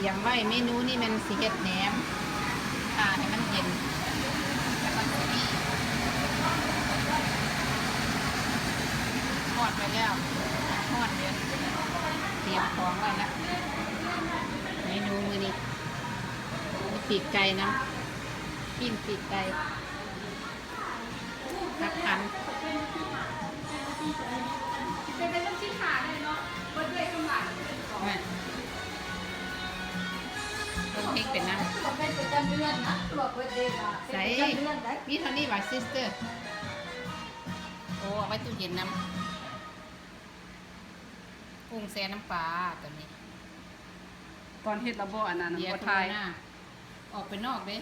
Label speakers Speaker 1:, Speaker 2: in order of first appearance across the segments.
Speaker 1: รียมไว้เมนูนี่มันสิเฮ็ดแหนมค่ะให้มันเย็นแล้วมันสิมีทอดไปแล้วทอดเดี๋ยวเตรียมของไว้แล้วเมนูมือนี้มีปีกไก่นะปิ้งปีกไก่พักคัน
Speaker 2: เป็นน้ำจิ้มขาเลยเนาะเบิร์ดเลยข้างหลัง
Speaker 1: แม่ต้ นพริกเป็นน้
Speaker 2: ตัวเป็นประจำเดือนนะตัวเบิร์ดเองอะำ
Speaker 1: ใส่
Speaker 2: ประจำเดือนได้
Speaker 1: มีเท่านี้ว่าซิสเตอร์ โอ้เอาไว้ตู้เย็นน้ำปรุงแซ่น้ำปลาตัวนี้
Speaker 3: ตอนเฮ็ดระบบอันนั้น
Speaker 1: เดียว
Speaker 3: บ่
Speaker 1: ตัว
Speaker 3: ทาย
Speaker 1: หน้าออกไปนอกเด้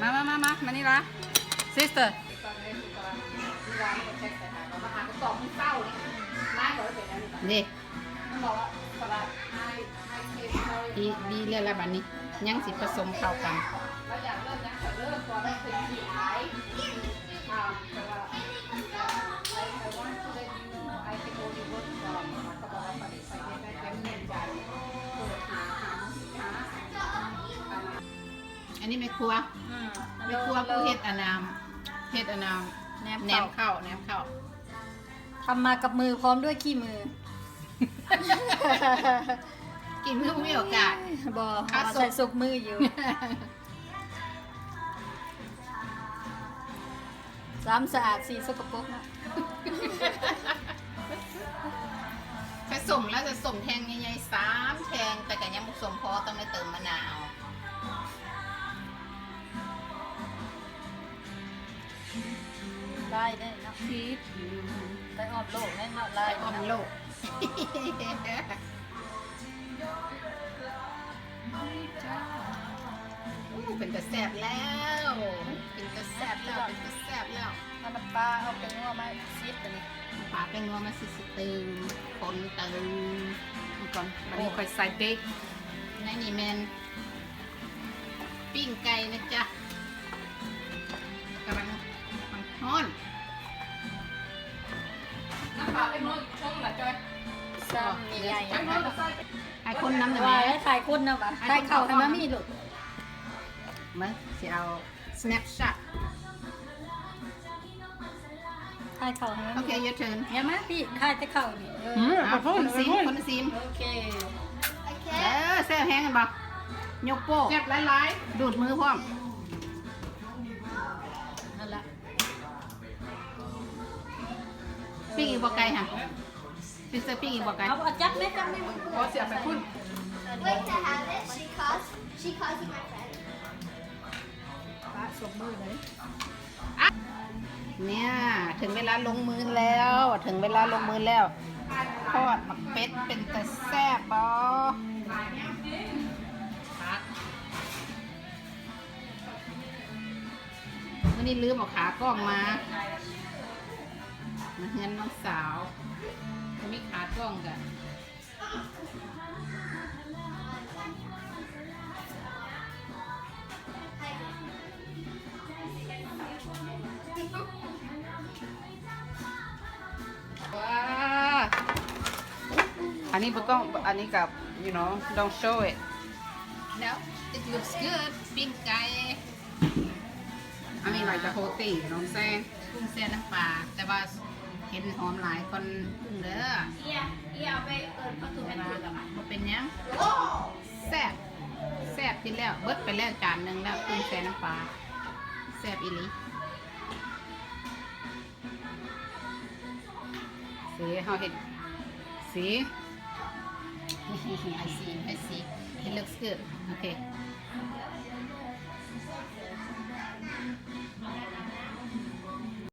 Speaker 3: มามามามามานี่ละซิสเตอร์
Speaker 2: ตอน นี้คือตอนที่ร้านมันเช็คแต่หาเรามาหากระสอบมันเศร้าเลยร้านบอกว่าเป็นอะไรแบบ
Speaker 1: เด้
Speaker 2: มันบอกว่าสลัดไฮไฮเคสเลย
Speaker 1: ดีดีแล้วละบัดนี้ยังสิผสมเข้ากัน
Speaker 2: เราอยากเริ่มนะแต่เริ่มตอนนั้นเป็นที่ขายอ่าแต่ว่า I I want to let you know I can only work from เขาบอกว่าปฏิเสธได้แค่เงินจ่ายเปิดหาหาสินค้าอ่า
Speaker 1: อันนี้ไม่ครัวไม่ครัวผู้เฮ็ดอนนามเฮ็ดอนนาม
Speaker 2: แน
Speaker 1: แหน
Speaker 2: ม
Speaker 1: ม
Speaker 2: เข้า
Speaker 1: เข้าแหนมเข้า
Speaker 2: ทำมากับมือพร้อมด้วยขี้มือ
Speaker 1: กินเพื่อมีโอกาส
Speaker 2: บอ
Speaker 1: ข้าวสุก
Speaker 2: ใส่สุกมืออยู่ สามสะอาดสี่สกปรกนะ
Speaker 1: ผสมแล้วจะสมแทงใหญ่ๆสามแทงแต่ก็ยังบ่สมพอต้องได้เติมมะนาว
Speaker 2: ได้ได้นะพีทไปออมโลกแน่นอนไล่
Speaker 1: ไปอ้อมโลกอู้เป็นตะแสบแล้วเป็นตะแสบแล้วเป็นตะแสบแล้ว
Speaker 2: ถ้าน้ำปลาเอาไปงัวมาซีดตัวนี้
Speaker 1: ปลาเป็นงัวมาสิสตึงคนตึง
Speaker 3: นี่ก่อนวันนี้ค่อยใส่เด็ก
Speaker 1: ในนี่แมนปิ้งไก่นะจ๊ะ
Speaker 2: ซ้ำใหญ่
Speaker 1: จัง
Speaker 2: ๆ
Speaker 1: เลยไอ้คนน้ำหนึ่ง
Speaker 2: ว่า
Speaker 1: แม่
Speaker 2: ให้ถ่ายคนนะวะถ่ายเข่าให้มามีลูก
Speaker 1: มาสิเอา snapshot
Speaker 2: ถ่ายเข่าให้มา
Speaker 1: โอเค your turn
Speaker 2: เห็นไหมพี่ถ่ายแต่เข่านี่เออ
Speaker 1: อะคนซีมคนซีม
Speaker 2: โอเค
Speaker 1: เออแซ่บแห้งกันบ่ยกโป้
Speaker 3: แซ่บหลาย
Speaker 1: ดูดมือพร้อม
Speaker 2: นั่นละ
Speaker 1: ปิ้งอีกบ่ไก่ค่ะ พิซซ่าปิ้งอีกบ่ไก่
Speaker 2: เอาเอาจับไหมจับไหม
Speaker 3: ๆพอเสียบไปพุ่น
Speaker 4: Wait to have it. She calls. She calls you my friend.
Speaker 2: ปะสวมมือเลย
Speaker 1: เนี่ยถึงเวลาลงมือแล้ว ถึงเวลาลงมือแล้วทอดหมักเป็ดเป็นแต่แซ่บบ่วันนี้ลืมเอาขากล้องมามาเฮือนน้องสาว มีขากล้องกัน
Speaker 3: ว้าอันนี้บ่ต้องอันนี้กับ you know don't show it
Speaker 1: No it looks good ปิ้งไก่
Speaker 3: I mean like the whole thing you know what I'm saying
Speaker 1: กุ้งเสียน้ำปลาแต่ว่า เห็นหอมหลายคนกุ้งเด้อ
Speaker 4: Yeah. Yeah. Wait. Uh,
Speaker 1: แต่ว่าบ่เป็นหยังแซ่บแซ่บกินแล้ว เบิดไปแล้วจานหนึ่งแล้วกุ้งแซ่น้ำปลาแซ่บอีหลี
Speaker 3: สีเฮาเฮ็ดสี
Speaker 1: I see I see it looks good okay